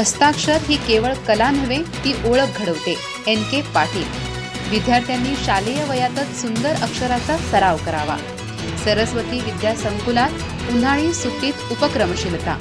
हस्ताक्षर ही केवळ कला नव्हे ती ओळख घडवते. N K Patil. विद्यार्थ्यांनी शालेय वयातच सुंदर अक्षराचा सराव करावा. सरस्वती विद्या संकुलात उन्हाळी सुट्टीत उपक्रमशीलता.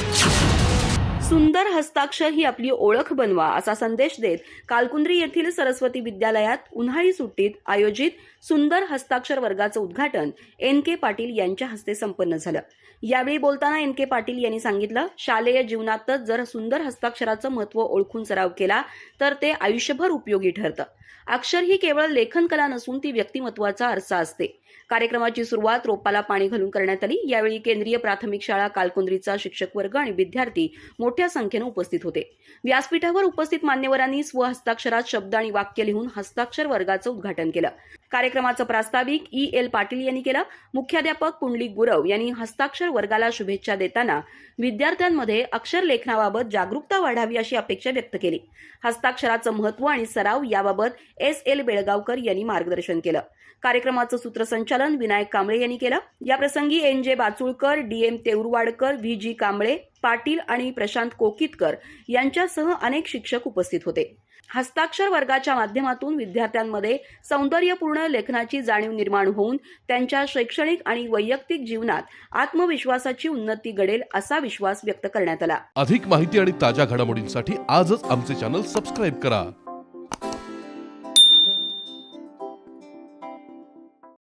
सुंदर हस्ताक्षर ही आपली ओळख बनवा असा संदेश देत कालकुंद्री येथील सरस्वती विद्यालयात उन्हाळी सुट्टीत आयोजित सुंदर हस्ताक्षर वर्गाचं उद्घाटन एन के पाटील यांच्या हस्ते संपन्न झालं. यावेळी बोलताना एन के पाटील यांनी सांगितलं शालेय जीवनातच जर सुंदर हस्ताक्षराचं महत्त्व ओळखून सराव केला तर ते आयुष्यभर उपयोगी ठरतं. अक्षर ही केवळ लेखन कला नसून ती व्यक्तिमत्वाचा आरसा असते. कार्यक्रमाची सुरुवात रोपाला पाणी घालून करण्यात आली. यावेळी केंद्रीय प्राथमिक शाळा कालकुंद्रीचा शिक्षक वर्ग आणि विद्यार्थी मोठ्या संख्येनं उपस्थित होते. व्यासपीठावर उपस्थित मान्यवरांनी स्वहस्ताक्षरात शब्द आणि वाक्य लिहून हस्ताक्षर वर्गाचं उद्घाटन केलं. कार्यक्रमाचं प्रास्ताविक ई. एल. पाटील यांनी केलं. मुख्याध्यापक पुंडलिक गुरव यांनी हस्ताक्षर वर्गाला शुभेच्छा देताना विद्यार्थ्यांमध्ये अक्षर लेखनाबाबत जागरूकता वाढावी अशी अपेक्षा व्यक्त केली. हस्ताक्षराचं महत्त्व आणि सराव याबाबत एस. एल. बेळगावकर यांनी मार्गदर्शन केलं. कार्यक्रमाचं सूत्रसंचालन विनायक कांबळे यांनी केलं. याप्रसंगी N. J. Bachulkar D. M. Teurwadkar V. G. Kamble Patil आणि प्रशांत कोकितकर यांच्यासह अनेक शिक्षक उपस्थित होते. हस्ताक्षर वर्गाच्या माध्यमातून विद्यार्थ्यांमध्ये सौंदर्यपूर्ण लेखनाची जाणीव निर्माण होऊन त्यांच्या शैक्षणिक आणि वैयक्तिक जीवनात आत्मविश्वासाची उन्नती घडेल असा विश्वास व्यक्त करण्यात आला. अधिक माहिती आणि ताज्या घडामोडींसाठी आजच आमचे चॅनल सबस्क्राईब करा.